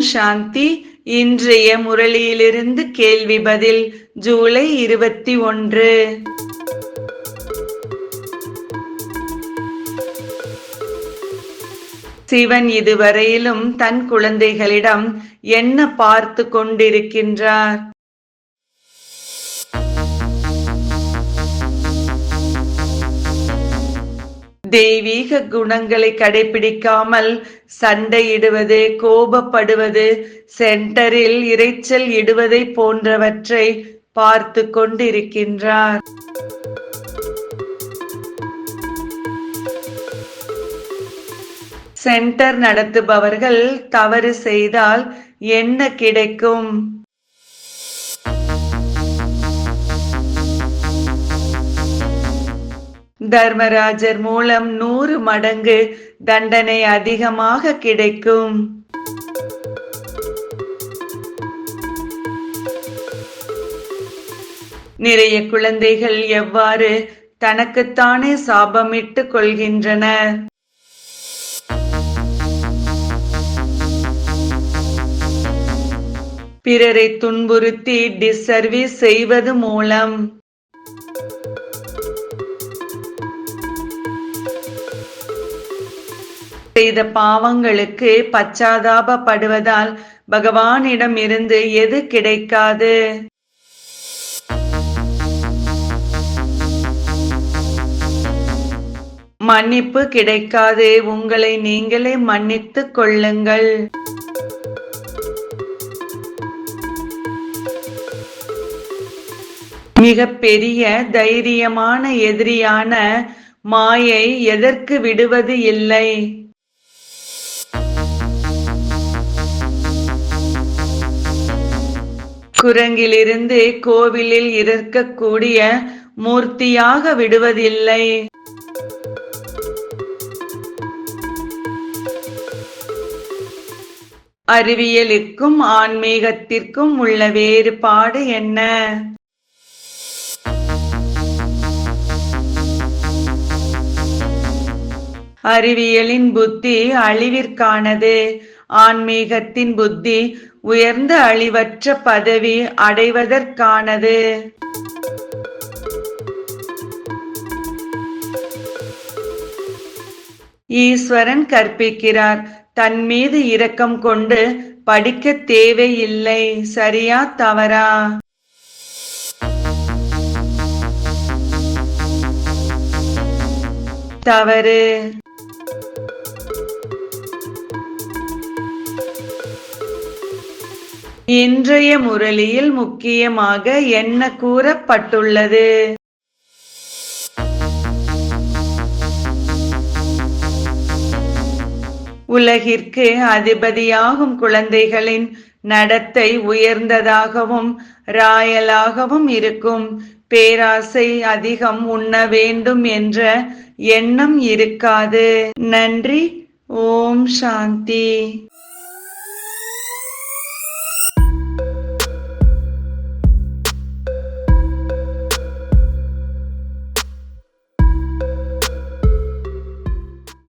சாந்தி. இன்றைய முரளியிலிருந்து கேள்வி பதில் ஜூலை இருபத்தி ஒன்று. சிவன் இதுவரையிலும் தன் குழந்தைகளிடம் என்ன பார்த்து கொண்டிருக்கின்றார்? தெய்வீக குணங்களை கடைபிடிக்காமல் சண்டையிடுவது கோபப்படுவது சென்டரில் இரைச்சல் இடுவதை போன்றவற்றை பார்த்து கொண்டிருக்கின்றார். சென்டர் நடத்துபவர்கள் தவறு செய்தால் என்ன கிடைக்கும்? தர்மராஜர் மூலம் நூறு மடங்கு தண்டனை அதிகமாக கிடைக்கும். நிறைய குழந்தைகள் எவ்வாறு தனக்குத்தானே சாபமிட்டு கொள்கின்றனர் பிறரை துன்புறுத்தி டிசர்வீஸ் செய்வது மூலம் செய்த பாவங்களுக்கு பச்சாதாபப்படுவதால் பகவானிடம் இருந்து எது கிடைக்காது? மன்னிப்பு கிடைக்காது உங்களை நீங்களே மன்னித்துக் கொள்ளுங்கள். மிக பெரிய தைரியமான எதிரியான மாயை எதற்கு விடுவது இல்லை? குரங்கிலிருந்து கோவிலில் இருக்கக்கூடிய மூர்த்தியாக விடுவதில்லை. அறிவியலுக்கும் ஆன்மீகத்திற்கும் உள்ள வேறுபாடு என்ன? அறிவியலின் புத்தி அழிவிற்கானது. ஆன்மீகத்தின் புத்தி உயர்ந்த அழிவற்ற பதவி அடைவதற்கானது. ஈஸ்வரன் கற்பிக்கிறார் தன் மீது இரக்கம் கொண்டு படிக்க தேவையில்லை சரியா தவறா? தவறு. இன்றைய முரளியில் முக்கியமாக என்ன கூறப்பட்டுள்ளது? உலகிற்கு அதிபதியாகும் குழந்தைகளின் நடத்தை உயர்ந்ததாகவும் ராயலாகவும் இருக்கும். பேராசை அதிகம் உண்ண வேண்டும் என்ற எண்ணம் இருக்காது. நன்றி. ஓம் சாந்தி.